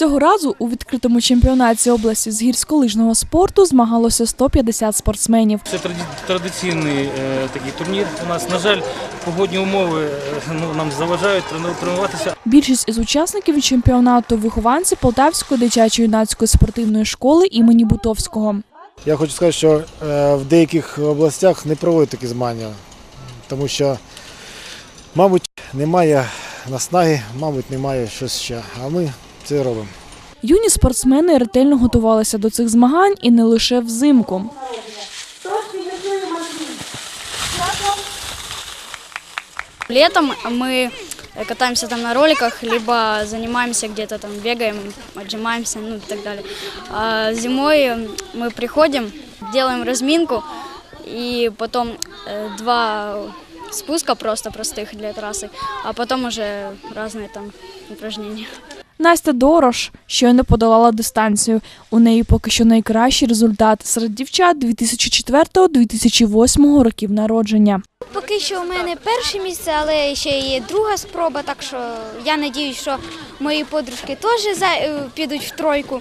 Цього разу у відкритому чемпіонаті області з гірськолижного спорту змагалося 150 спортсменів. Це традиційний е, такий турнір. У нас, на жаль, погодні умови е, ну, нам заважають трену- тренуватися. Більшість із учасників чемпіонату вихованці Полтавської дитячо-юнацької спортивної школи імені Бутовського. Я хочу сказати, що е, в деяких областях не проводять такі змагання, тому що, мабуть, немає наснаги, мабуть, немає щось ще. А ми це робимо. Юні спортсмени ретельно готувалися до цих змагань і не лише взимку. Летом мы э, катаемся там на роликах, либо занимаемся где-то там, бегаем, отжимаемся, ну и так далее. А зимой м, мы приходим, делаем разминку, и потом э, два спуска просто простых для трассы, а потом уже разные там упражнения. Настя Дорош щойно подолала дистанцію. У неї поки що найкращий результат серед дівчат 2004-2008 років народження. Поки що у мене перше місце, але ще є друга спроба, так що я сподіваюся, що мої подружки теж е, підуть в тройку.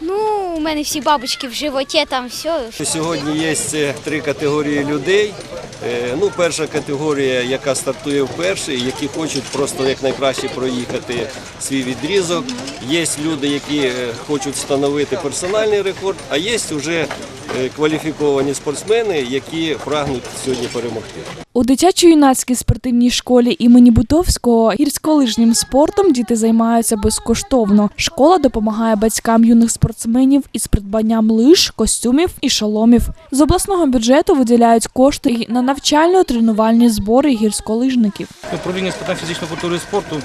Ну, у мене всі бабочки в животі, там все. Сьогодні є е, три категорії людей. Е, Ну, перша категорія, яка стартує вперше, які хочуть просто якнайкраще проїхати свій відрізок. Є люди, які е, хочуть встановити персональний рекорд, а є вже кваліфіковані спортсмени, які прагнуть сьогодні перемогти. У дитячо-юнацькій спортивній школі імені Бутовського гірськолижнім спортом діти займаються безкоштовно. Школа допомагає батькам юних спортсменів із придбанням лиж, костюмів і шоломів. З обласного бюджету виділяють кошти на навчально-тренувальні збори гірськолижників. Управління з питань фізичної культури і спорту е,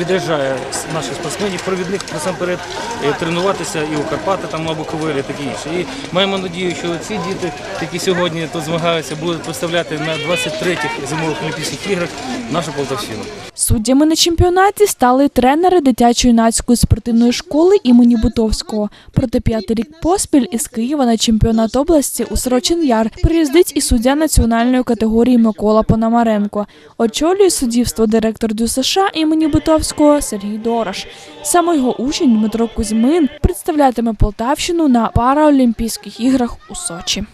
відряджає наших спортсменів, провідних насамперед е, тренуватися і у Карпати, там або Ковелі, таке інше. І маємо надію, що ці діти, які сьогодні тут змагаються, будуть представляти на 23-х зимових Олімпійських іграх нашу Полтавщину. Суддями на чемпіонаті стали тренери дитячо-юнацької спортивної школи імені Бутовського. Проте п'ятий рік поспіль із Києва на чемпіонат області у Сорочин Яр приїздить і суддя національної категорії Микола Пономаренко. Очолює суддівство директор ДЮСШ імені Бутовського Сергій Дораш Саме його учень Дмитро Кузьмин представлятиме Полтавщину на Параолімпійських іграх у Сочі.